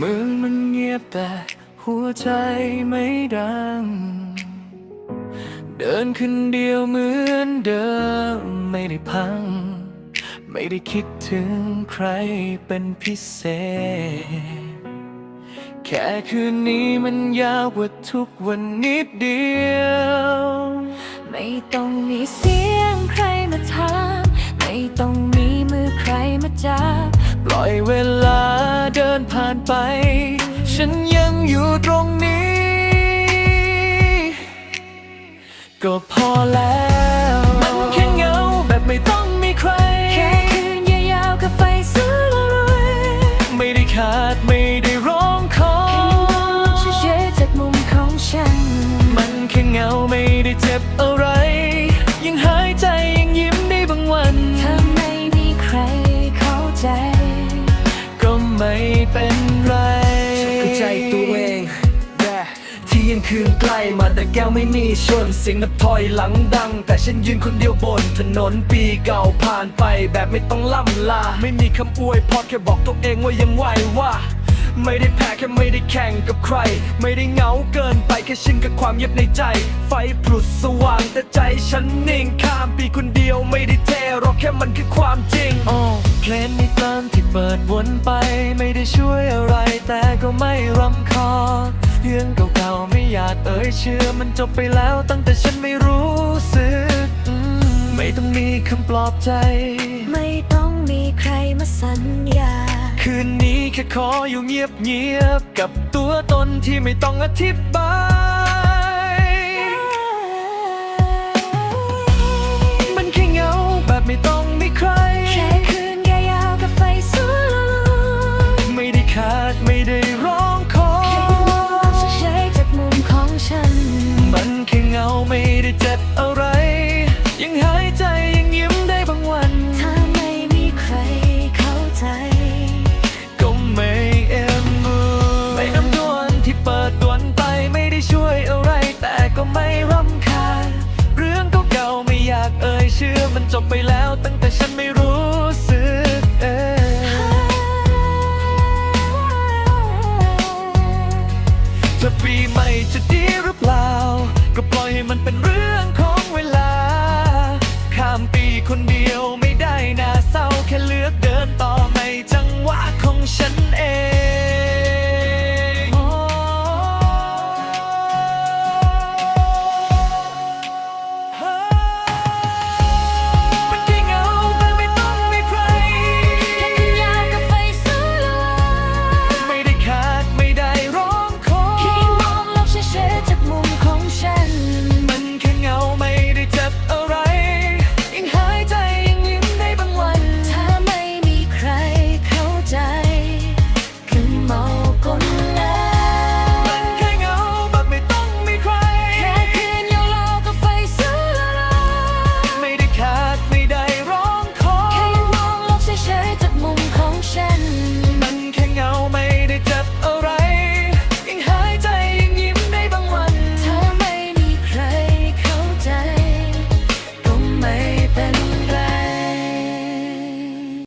มึงมันเงียบแต่หัวใจไม่ดัง เดินคนเดียวเหมือนเดิมไม่ได้พัง ไม่ได้คิดถึงใครเป็นพิเศษ แค่คืนนี้มันยาวกว่าทุกวันนิดเดียว ไม่ต้องมีเสียงใครมาถามไม่ต้องมีมือใครมาจับ ปล่อยเวลาเดินผ่านไป ฉันยังอยู่ตรงนี้ ก็พอแล้ว ใจตัวเองที่ยังคืนใกล้มาแต่แก้วไม่มีชน เสียงนับถอยหลังดัง แต่ฉันยืนคนเดียวบน ถนนปีเก่าผ่านไปแบบไม่ต้องล่ำลา ไม่มีคำอวยพรแค่บอกตัวเองว่ายังไหวว่าไม่ได้แพ้แค่ไม่ได้แข่งกับใคร ไม่ได้เหงาเกินไปแค่ชินกับความเงียบในใจ ไฟปลุดสว่างแต่ใจฉันนิ่งข้ามปีคนเดียวไม่ได้เทหรอกแค่มันคือความจริงโอ้เพ ลงนี้กลานที่เปิดวนไป ไม่ได้ช่วยอะไรแต่ก็ไม่รำคาญเรื่องเก่าๆไม่อยากเอ่ยชื่อมันจบไปแล้วตั้งแต่ฉันไม่รู้สึก ไม่ต้องมีคำปลอบใจ ไม่ต้องมีใครมาสัญญา คืนนี้แค่ขออยู่เงียบๆกับตัวตนที่ไม่ต้องอธิบาย ชื่อมันจบไปแล้วตั้งแต่ฉันไม่รู้สึกเองเปีใหม่จะดีหรือเปล่า ก็ปล่อยให้มันเป็นเรื่องของเวลา ข้ามปีคนเดียวไม่ได้นะเศร้าแค่เลือกเดินต่อไม่จังหวะของฉันเอง